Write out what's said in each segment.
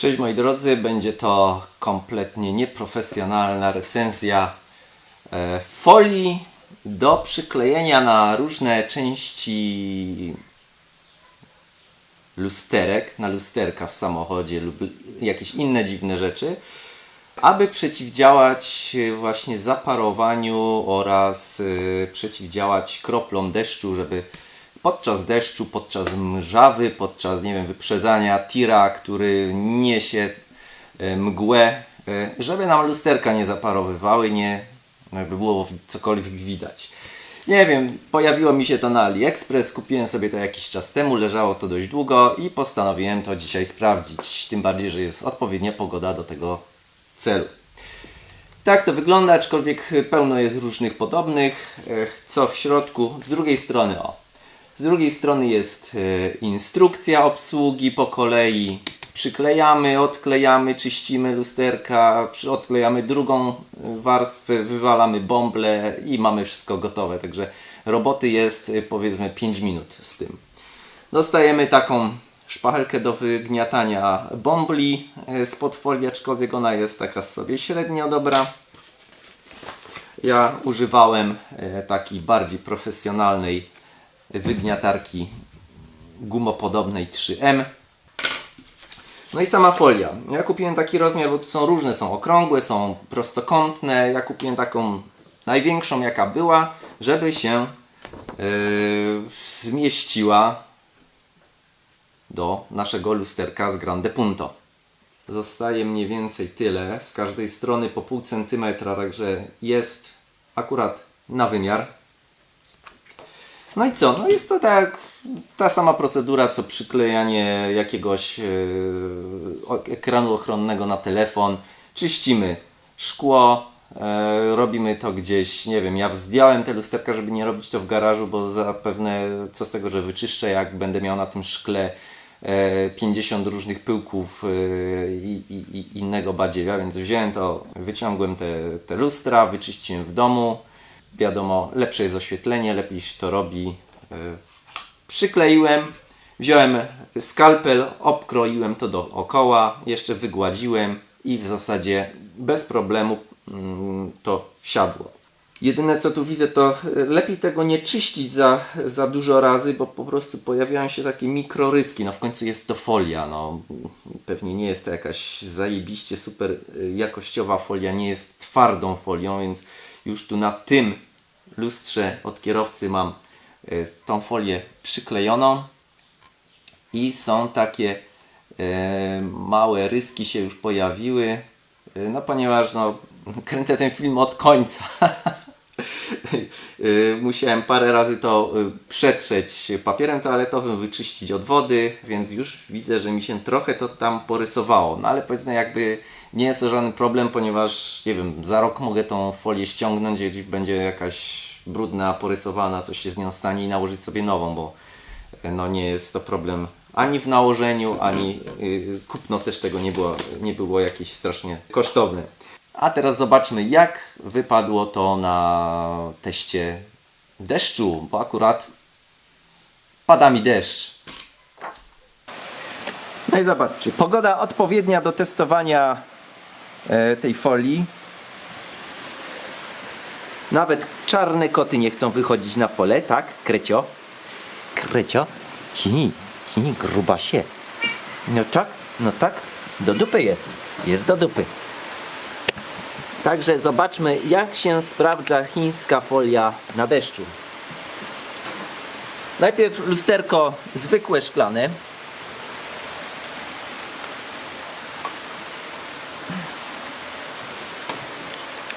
Cześć moi drodzy, będzie to kompletnie nieprofesjonalna recenzja e, folii do przyklejenia na różne części lusterek, na lusterka w samochodzie lub jakieś inne dziwne rzeczy, aby przeciwdziałać właśnie zaparowaniu oraz e, przeciwdziałać kroplom deszczu, żeby podczas deszczu, podczas mrzawy, podczas nie wiem, wyprzedzania tira, który niesie e, mgłę, e, żeby nam lusterka nie zaparowywały, nie jakby było cokolwiek widać. Nie wiem, pojawiło mi się to na AliExpress, kupiłem sobie to jakiś czas temu, leżało to dość długo i postanowiłem to dzisiaj sprawdzić. Tym bardziej, że jest odpowiednia pogoda do tego celu. Tak to wygląda, aczkolwiek pełno jest różnych podobnych. E, Co w środku? Z drugiej strony, o. Z drugiej strony jest e, instrukcja obsługi po kolei. Przyklejamy, odklejamy, czyścimy lusterka, odklejamy drugą warstwę, wywalamy bąble i mamy wszystko gotowe. Także roboty jest e, powiedzmy 5 minut z tym. Dostajemy taką szpachelkę do wygniatania bąbli e, spod folii, aczkolwiek ona jest taka sobie średnio dobra. Ja używałem takiej bardziej profesjonalnej wygniatarki gumopodobnej 3M. No i sama folia. Ja kupiłem taki rozmiar, bo tu są różne, są okrągłe, są prostokątne. Ja kupiłem taką największą jaka była, żeby się yy, zmieściła do naszego lusterka z Grande Punto. Zostaje mniej więcej tyle, z każdej strony po pół centymetra, także jest akurat na wymiar. No i co? No jest to tak ta sama procedura co przyklejanie jakiegoś yy, ekranu ochronnego na telefon. Czyścimy szkło, e, robimy to gdzieś, nie wiem, ja zdjąłem te lusterka, żeby nie robić to w garażu, bo zapewne co z tego, że wyczyszczę, jak będę miał na tym szkle e, 50 różnych pyłków e, i, i, i innego badziewia, więc wziąłem to, wyciągłem te, te lustra, wyczyściłem w domu. Wiadomo, lepsze jest oświetlenie, lepiej się to robi. E, Przykleiłem, wziąłem skalpel, obkroiłem to dookoła, jeszcze wygładziłem i w zasadzie bez problemu mm, to siadło. Jedyne co tu widzę, to lepiej tego nie czyścić za, za dużo razy, bo po prostu pojawiają się takie mikroryski. No w końcu jest to folia. No, pewnie nie jest to jakaś zajebiście super e, jakościowa folia, nie jest twardą folią, więc już tu na tym lustrze od kierowcy mam e, tą folię przyklejoną i są takie e, małe ryski się już pojawiły, e, no ponieważ no, kręcę ten film od końca. Y, Musiałem parę razy to y, przetrzeć papierem toaletowym, wyczyścić od wody, więc już widzę, że mi się trochę to tam porysowało. No ale powiedzmy jakby nie jest to żaden problem, ponieważ nie wiem, za rok mogę tą folię ściągnąć, jeśli będzie jakaś brudna, porysowana, coś się z nią stanie i nałożyć sobie nową, bo y, no nie jest to problem ani w nałożeniu, ani kupno też tego nie było, nie było jakieś strasznie kosztowne. A teraz zobaczmy, jak wypadło to na teście deszczu, bo akurat pada mi deszcz. No i zobaczcie, pogoda odpowiednia do testowania e, tej folii. Nawet czarne koty nie chcą wychodzić na pole, tak? Krecio? Krecio? Ci, ci, grubasie. No tak, no tak, do dupy jest. Jest do dupy. Także zobaczmy, jak się sprawdza chińska folia na deszczu. Najpierw lusterko zwykłe szklane.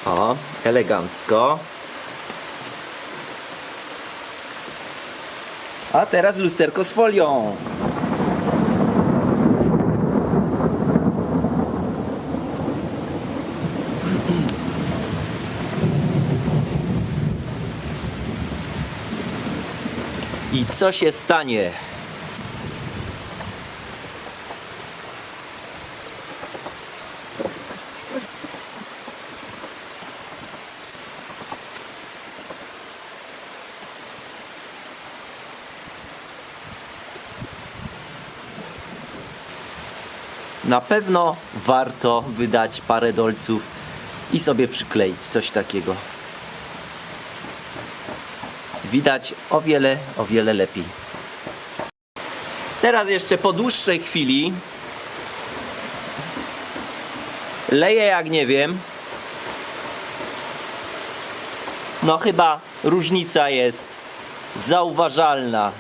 O, elegancko. A teraz lusterko z folią. I co się stanie? na pewno warto wydać parę dolców i sobie przykleić coś takiego. Widać o wiele, o wiele lepiej. Teraz jeszcze po dłuższej chwili leję jak nie wiem. No chyba różnica jest zauważalna.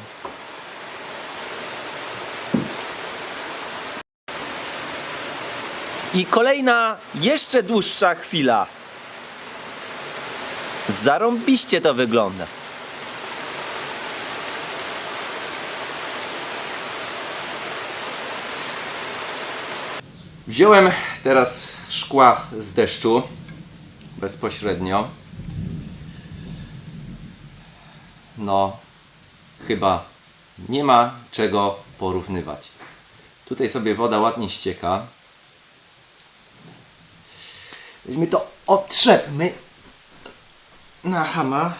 I kolejna, jeszcze dłuższa chwila. Zarąbiście to wygląda. Wziąłem teraz szkła z deszczu bezpośrednio. No, chyba nie ma czego porównywać. Tutaj sobie woda ładnie ścieka. Weźmy to otrzepmy na hama.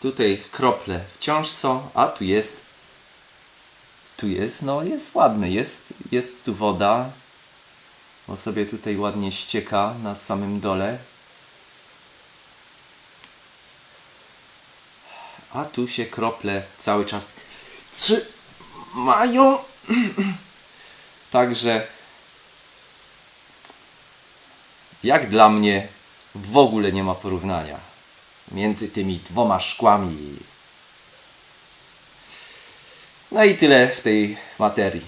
Tutaj krople wciąż są, a tu jest tu jest, no jest ładny, jest, jest tu woda. O sobie tutaj ładnie ścieka na samym dole. A tu się krople cały czas trzymają. Także jak dla mnie w ogóle nie ma porównania między tymi dwoma szkłami. No i tyle w tej materii.